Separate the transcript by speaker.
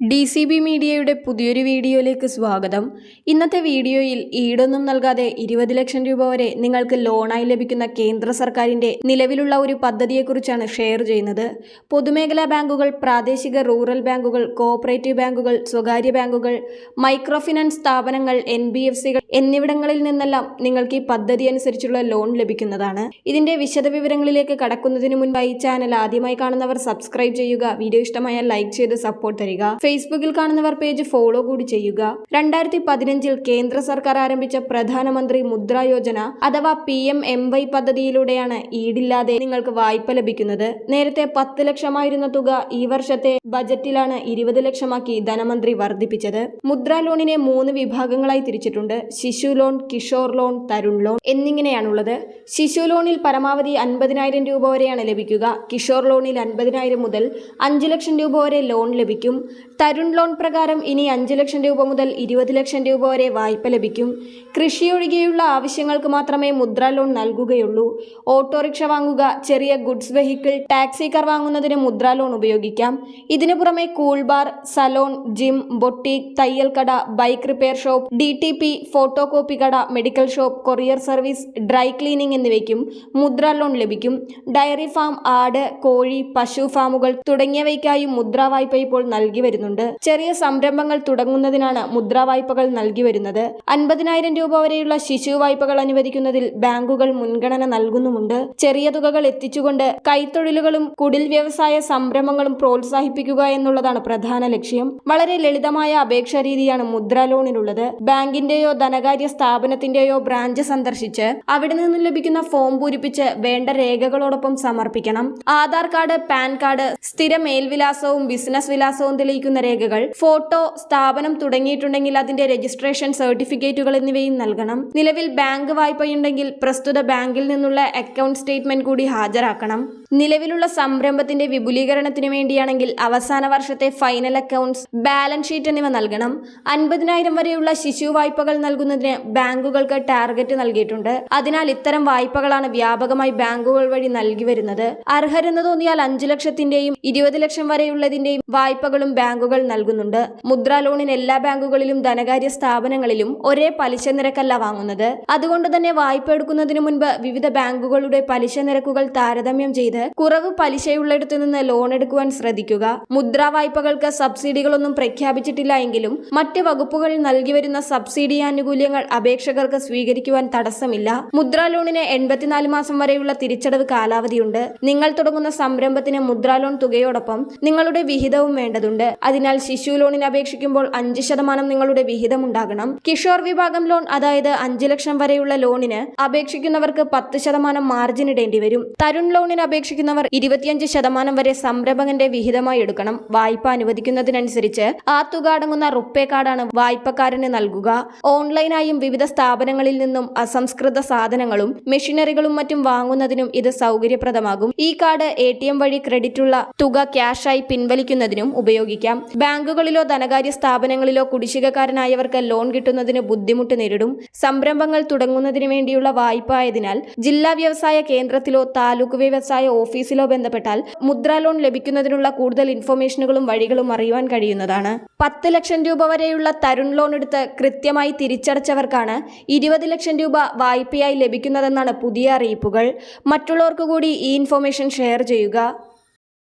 Speaker 1: D C B മീഡിയയുടെ പുതിയൊരു വീഡിയോയിലേക്ക് സ്വാഗതം. ഇന്നത്തെ വീഡിയോയിൽ ഈടൊന്നും നൽകാതെ ഇരുപത് ലക്ഷം രൂപ വരെ നിങ്ങൾക്ക് ലോണായി ലഭിക്കുന്ന കേന്ദ്ര സർക്കാരിന്റെ നിലവിലുള്ള ഒരു പദ്ധതിയെക്കുറിച്ചാണ് ഷെയർ ചെയ്യുന്നത്. പൊതുമേഖലാ ബാങ്കുകൾ പ്രാദേശിക റൂറൽ ബാങ്കുകൾ കോഓപ്പറേറ്റീവ് ബാങ്കുകൾ സ്വകാര്യ ബാങ്കുകൾ മൈക്രോ ഫിനാൻസ് സ്ഥാപനങ്ങൾ എൻ ബി എഫ് സികൾ എന്നിവിടങ്ങളിൽ നിന്നെല്ലാം നിങ്ങൾക്ക് ഈ പദ്ധതി അനുസരിച്ചുള്ള ലോൺ ലഭിക്കുന്നതാണ്. ഇതിന്റെ വിശദവിവരങ്ങളിലേക്ക് കടക്കുന്നതിന് മുൻപായി ചാനൽ ആദ്യമായി കാണുന്നവർ സബ്സ്ക്രൈബ് ചെയ്യുക വീഡിയോ ഇഷ്ടമായാൽ ലൈക്ക് ചെയ്ത് സപ്പോർട്ട് തരിക. ഫേസ്ബുക്കിൽ കാണുന്നവർ പേജ് ഫോളോ കൂടി ചെയ്യുക. രണ്ടായിരത്തി പതിനഞ്ചിൽ കേന്ദ്ര സർക്കാർ ആരംഭിച്ച പ്രധാനമന്ത്രി മുദ്ര യോജന അഥവാ പി എം എം വൈ പദ്ധതിയിലൂടെയാണ് ഈടില്ലാതെ നിങ്ങൾക്ക് വായ്പ ലഭിക്കുന്നത്. നേരത്തെ പത്ത് ലക്ഷമായിരുന്ന തുക ഈ വർഷത്തെ ബജറ്റിലാണ് ഇരുപത് ലക്ഷമാക്കി ധനമന്ത്രി വർദ്ധിപ്പിച്ചത്. മുദ്ര ലോണിനെ മൂന്ന് വിഭാഗങ്ങളായി തിരിച്ചിട്ടുണ്ട്. Shishu loan Kishor loan Tarun loan എന്നിങ്ങനെയാണുള്ളത്. Shishu ലോണിൽ പരമാവധി അൻപതിനായിരം രൂപ വരെയാണ് ലഭിക്കുക. കിഷോർ ലോണിൽ അൻപതിനായിരം മുതൽ അഞ്ച് ലക്ഷം രൂപ വരെ ലോൺ ലഭിക്കും. തരുൺ ലോൺ പ്രകാരം ഇനി അഞ്ച് ലക്ഷം രൂപ മുതൽ ഇരുപത് ലക്ഷം രൂപ വരെ വായ്പ ലഭിക്കും. കൃഷിയൊഴികെയുള്ള ആവശ്യങ്ങൾക്ക് മാത്രമേ മുദ്ര ലോൺ നൽകുകയുള്ളൂ. ഓട്ടോറിക്ഷ വാങ്ങുക ചെറിയ ഗുഡ്സ് വെഹിക്കിൾ ടാക്സി കാർ വാങ്ങുന്നതിന് മുദ്ര ലോൺ ഉപയോഗിക്കാം. ഇതിനു പുറമെ cool bar salon gym boutique തയ്യൽ കട bike repair shop D T P photocopy കട medical shop courier service dry cleaning എന്നിവയ്ക്കും മുദ്ര ലോൺ ലഭിക്കും. ഡയറി ഫാം ആട് കോഴി പശു ഫാമുകൾ തുടങ്ങിയവയ്ക്കായും മുദ്ര വായ്പ ഇപ്പോൾ നൽകി വരുന്നുണ്ട് ചെറിയ സംരംഭങ്ങൾ തുടങ്ങുന്നതിനാണ് മുദ്രാ വായ്പകൾ നൽകി വരുന്നത്. അൻപതിനായിരം രൂപ വരെയുള്ള ശിശു വായ്പകൾ അനുവദിക്കുന്നതിൽ ബാങ്കുകൾ മുൻഗണന നൽകുന്നുമുണ്ട്. ചെറിയ തുകകൾ എത്തിച്ചുകൊണ്ട് കൈത്തൊഴിലുകളും കുടിൽ വ്യവസായ സംരംഭങ്ങളും പ്രോത്സാഹിപ്പിക്കുക എന്നുള്ളതാണ് പ്രധാന ലക്ഷ്യം. വളരെ ലളിതമായ അപേക്ഷാ രീതിയാണ് മുദ്ര ലോണിനുള്ളത് ബാങ്കിന്റെയോ ധനകാര്യ സ്ഥാപനത്തിന്റെയോ ബ്രാഞ്ച് സന്ദർശിച്ച് അവിടെ നിന്ന് ലഭിക്കുന്ന ഫോം പൂരിപ്പിച്ച് വേണ്ട രേഖകളോടൊപ്പം സമർപ്പിക്കണം. ആധാർ കാർഡ് പാൻ കാർഡ് സ്ഥിര മേൽവിലാസവും ബിസിനസ് വിലാസവും തെളിയിക്കുന്ന രേഖകൾ ഫോട്ടോ സ്ഥാപനം തുടങ്ങിയിട്ടുണ്ടെങ്കിൽ അതിന്റെ രജിസ്ട്രേഷൻ സർട്ടിഫിക്കറ്റുകൾ എന്നിവയും നൽകണം. നിലവിൽ ബാങ്ക് വായ്പയുണ്ടെങ്കിൽ പ്രസ്തുത ബാങ്കിൽ നിന്നുള്ള അക്കൗണ്ട് സ്റ്റേറ്റ്മെന്റ് കൂടി ഹാജരാക്കണം. നിലവിലുള്ള സംരംഭത്തിന്റെ വിപുലീകരണത്തിനു വേണ്ടിയാണെങ്കിൽ അവസാന വർഷത്തെ ഫൈനൽ അക്കൗണ്ട്സ് ബാലൻസ് ഷീറ്റ് എന്നിവ നൽകണം. അൻപതിനായിരം വരെയുള്ള ശിശു വായ്പകൾ നൽകുന്നതിന് ബാങ്കുകൾക്ക് ടാർഗറ്റ് നൽകിയിട്ടുണ്ട്. അതിനാൽ ഇത്തരം വായ്പകളാണ് വ്യാപകമായി ബാങ്കുകൾ വഴി നൽകി വരുന്നത്. അർഹരെന്ന് തോന്നിയാൽ അഞ്ചു ലക്ഷത്തിന്റെയും ഇരുപത് ലക്ഷം വരെയുള്ളതിന്റെയും വായ്പകളും ബാങ്കുകൾ നൽകുന്നുണ്ട്. മുദ്രാ ലോണിന് എല്ലാ ബാങ്കുകളിലും ധനകാര്യ സ്ഥാപനങ്ങളിലും ഒരേ പലിശ നിരക്കല്ല വാങ്ങുന്നത്. അതുകൊണ്ട് തന്നെ വായ്പ എടുക്കുന്നതിന് മുൻപ് വിവിധ ബാങ്കുകളുടെ പലിശ നിരക്കുകൾ താരതമ്യം ചെയ്ത് കുറവ് പലിശയുള്ളിടത്തു നിന്ന് ലോൺ എടുക്കുവാൻ ശ്രദ്ധിക്കുക. മുദ്രാ വായ്പകൾക്ക് സബ്സിഡികളൊന്നും പ്രഖ്യാപിച്ചിട്ടില്ല എങ്കിലും മറ്റ് വകുപ്പുകളിൽ നൽകി വരുന്ന സബ്സിഡി ആനുകൂല്യങ്ങൾ അപേക്ഷകർക്ക് സ്വീകരിക്കുവാൻ തടസ്സമില്ല. മുദ്രാ ലോണിന് എൺപത്തിനാല് മാസം വരെയുള്ള തിരിച്ചടവ് കാലാവധിയുണ്ട്. നിങ്ങൾ തുടങ്ങുന്ന സംരംഭത്തിന് മുദ്രാ ലോൺ തുകയോടൊപ്പം നിങ്ങളുടെ വിഹിതവും വേണ്ടതുണ്ട്. അതിനാൽ ശിശു ലോണിന് അപേക്ഷിക്കുമ്പോൾ അഞ്ച് ശതമാനം നിങ്ങളുടെ വിഹിതം ഉണ്ടാകണം. കിഷോർ വിഭാഗം ലോൺ അതായത് അഞ്ച് ലക്ഷം വരെയുള്ള ലോണിന് അപേക്ഷിക്കുന്നവർക്ക് പത്ത് ശതമാനം മാർജിൻ ഇടേണ്ടി വരും തരുൺ ലോണിന് അപേക്ഷിക്കുന്നവർ ഇരുപത്തിയഞ്ച് ശതമാനം വരെ സംരംഭകന്റെ വിഹിതമായി എടുക്കണം. വായ്പ അനുവദിക്കുന്നതിനനുസരിച്ച് ആ തുക അടങ്ങുന്ന റുപ്പേ കാർഡാണ് വായ്പക്കാരന് നൽകുക. ഓൺലൈനായും വിവിധ സ്ഥാപനങ്ങളിൽ നിന്നും അസംസ്കൃത സാധനങ്ങളും മെഷീനറികളും മറ്റും വാങ്ങുന്നതിനും ഇത് സൗകര്യപ്രദമാകും. ഈ കാർഡ് എ വഴി ക്രെഡിറ്റുള്ള തുക ക്യാഷായി പിൻവലിക്കുന്നതിനും ഉപയോഗിക്കാം. ബാങ്കുകളിലോ ധനകാര്യ സ്ഥാപനങ്ങളിലോ കുടിശ്ശികക്കാരനായവർക്ക് ലോൺ കിട്ടുന്നതിന് ബുദ്ധിമുട്ട് നേരിടും. സംരംഭങ്ങൾ തുടങ്ങുന്നതിന് വേണ്ടിയുള്ള വായ്പ ആയതിനാൽ ജില്ലാ വ്യവസായ കേന്ദ്രത്തിലോ താലൂക്ക് വ്യവസായ ഓഫീസിലോ ബന്ധപ്പെട്ടാൽ മുദ്ര ലോൺ ലഭിക്കുന്നതിനുള്ള കൂടുതൽ ഇൻഫർമേഷനുകളും വഴികളും അറിയുവാൻ കഴിയുന്നതാണ്. പത്ത് ലക്ഷം രൂപ വരെയുള്ള തരുൺ ലോൺ എടുത്ത് കൃത്യമായി തിരിച്ചടച്ചവർക്കാണ് ഇരുപത് ലക്ഷം രൂപ വായ്പയായി ലഭിക്കുന്നതെന്നാണ് പുതിയ അറിയിപ്പുകൾ. മറ്റുള്ളവർക്ക് കൂടി ഈ ഇൻഫർമേഷൻ ഷെയർ ചെയ്യുക.